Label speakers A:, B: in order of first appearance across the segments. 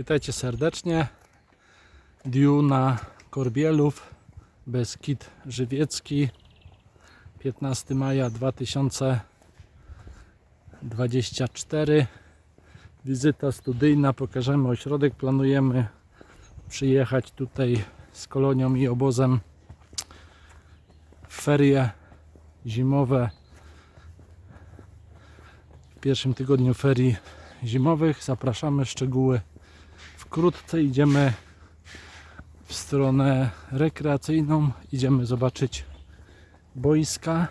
A: Witajcie serdecznie. Diuna Korbielów, Beskid Żywiecki, 15 maja 2024. Wizyta studyjna, pokażemy ośrodek. Planujemy przyjechać tutaj z kolonią i obozem w ferie zimowe. W pierwszym tygodniu ferii zimowych. Zapraszamy szczegóły wkrótce idziemy w stronę rekreacyjną. Idziemy zobaczyć boiska.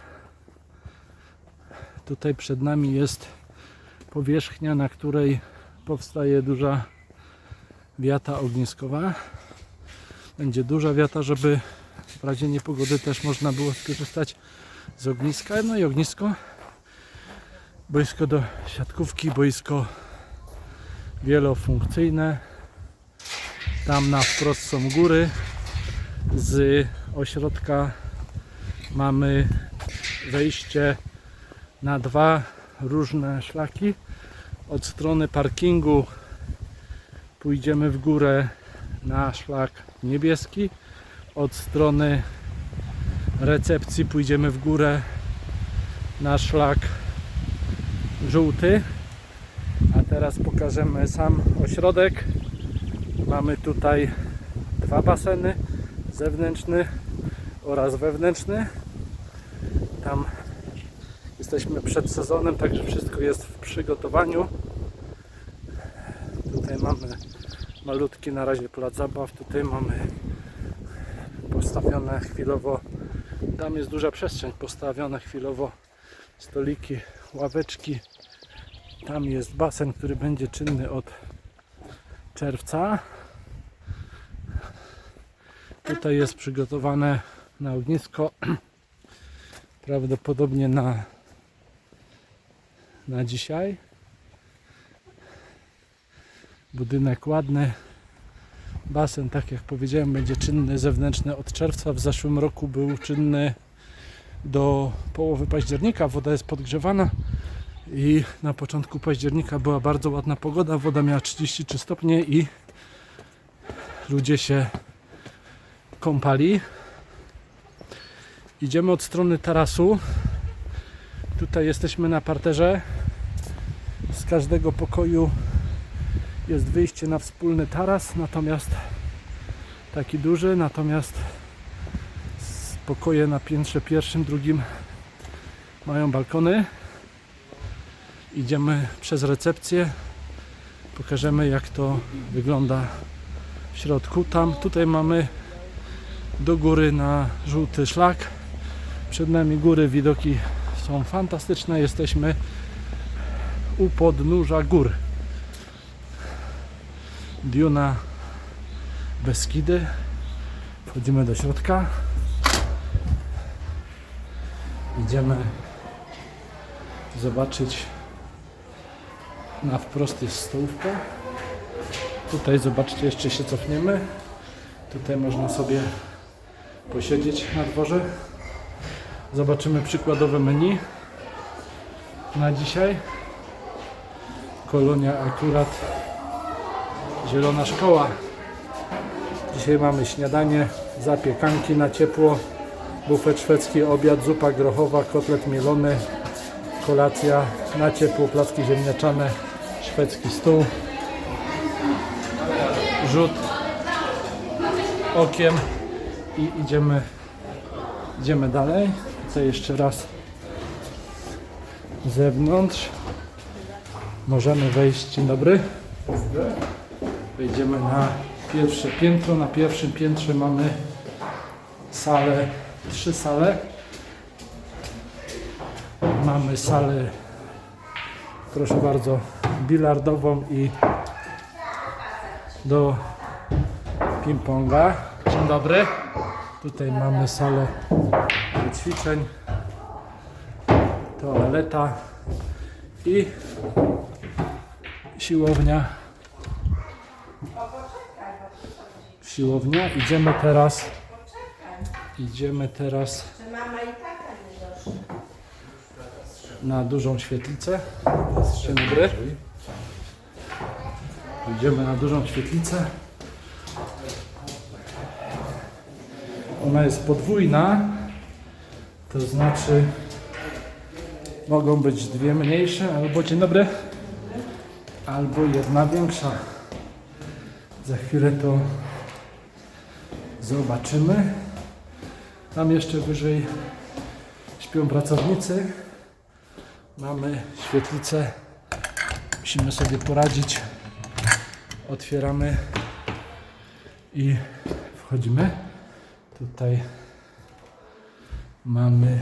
A: Tutaj przed nami jest powierzchnia, na której powstaje duża wiata ogniskowa. Będzie duża wiata, żeby w razie niepogody też można było skorzystać z ogniska. No i ognisko, boisko do siatkówki, boisko wielofunkcyjne. Tam na wprost są góry. Z ośrodka mamy wejście na dwa różne szlaki. Od strony parkingu pójdziemy w górę na szlak niebieski. Od strony recepcji pójdziemy w górę na szlak żółty. A teraz pokażemy sam ośrodek. Mamy tutaj dwa baseny, zewnętrzny oraz wewnętrzny. Tam jesteśmy przed sezonem, także wszystko jest w przygotowaniu. Tutaj mamy malutki na razie plac zabaw. Tutaj mamy postawione chwilowo, tam jest duża przestrzeń, postawione chwilowo stoliki, ławeczki. Tam jest basen, który będzie czynny od czerwca. Tutaj jest przygotowane na ognisko. Prawdopodobnie na, na dzisiaj. Budynek ładny. Basen, tak jak powiedziałem, będzie czynny zewnętrzny od czerwca. W zeszłym roku był czynny do połowy października. Woda jest podgrzewana i na początku października była bardzo ładna pogoda. Woda miała 33 stopnie i ludzie się kąpali. Idziemy od strony tarasu. Tutaj jesteśmy na parterze. Z każdego pokoju jest wyjście na wspólny taras, natomiast taki duży, natomiast pokoje na piętrze pierwszym, drugim mają balkony. Idziemy przez recepcję. Pokażemy jak to wygląda w środku. Tam, tutaj mamy do góry na żółty szlak. Przed nami góry, widoki są fantastyczne. Jesteśmy u podnóża gór. Diuna Beskidy. Wchodzimy do środka. Idziemy zobaczyć na wprost jest stołówka. Tutaj zobaczcie, jeszcze się cofniemy. Tutaj można sobie posiedzieć na dworze. Zobaczymy przykładowe menu na dzisiaj. Kolonia akurat Zielona Szkoła. Dzisiaj mamy śniadanie, zapiekanki na ciepło, bufet szwedzki, obiad, zupa grochowa, kotlet mielony, kolacja na ciepło, placki ziemniaczane, szwedzki stół, rzut okiem i idziemy, idziemy dalej. Tutaj jeszcze raz zewnątrz. Możemy wejść. Dzień dobry. Wejdziemy na pierwsze piętro. Na pierwszym piętrze mamy salę, trzy sale. Mamy salę, proszę bardzo, bilardową i do ping-ponga. Dzień dobry. Tutaj mamy salę do ćwiczeń, toaleta i siłownia. Siłownia. Idziemy teraz. Idziemy teraz na dużą świetlicę. Dzień dobry. Idziemy na dużą świetlicę. Ona jest podwójna, to znaczy mogą być dwie mniejsze, albo dzień dobry, albo jedna większa. Za chwilę to zobaczymy. Tam jeszcze wyżej śpią pracownicy. Mamy świetlicę. Musimy sobie poradzić. Otwieramy i wchodzimy. Tutaj mamy.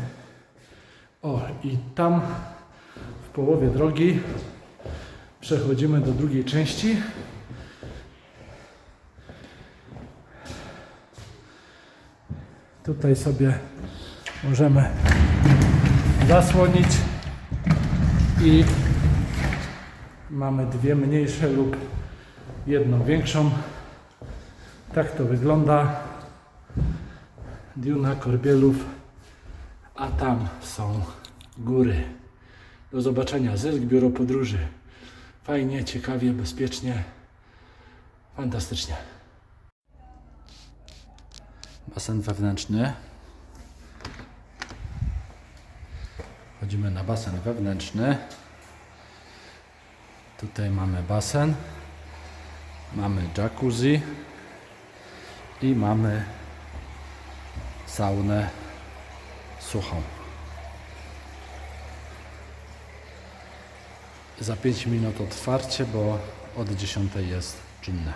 A: O, i tam w połowie drogi przechodzimy do drugiej części. Tutaj sobie możemy zasłonić i mamy dwie mniejsze lub jedną większą. Tak to wygląda. Diuna Korbielów, a tam są góry. Do zobaczenia. Zysk Biuro Podróży. Fajnie, ciekawie, bezpiecznie. Fantastycznie. Basen wewnętrzny. Wchodzimy na basen wewnętrzny. Tutaj mamy basen. Mamy jacuzzi. I mamy saunę suchą. Za 5 minut otwarcie, bo od 10 jest czynne.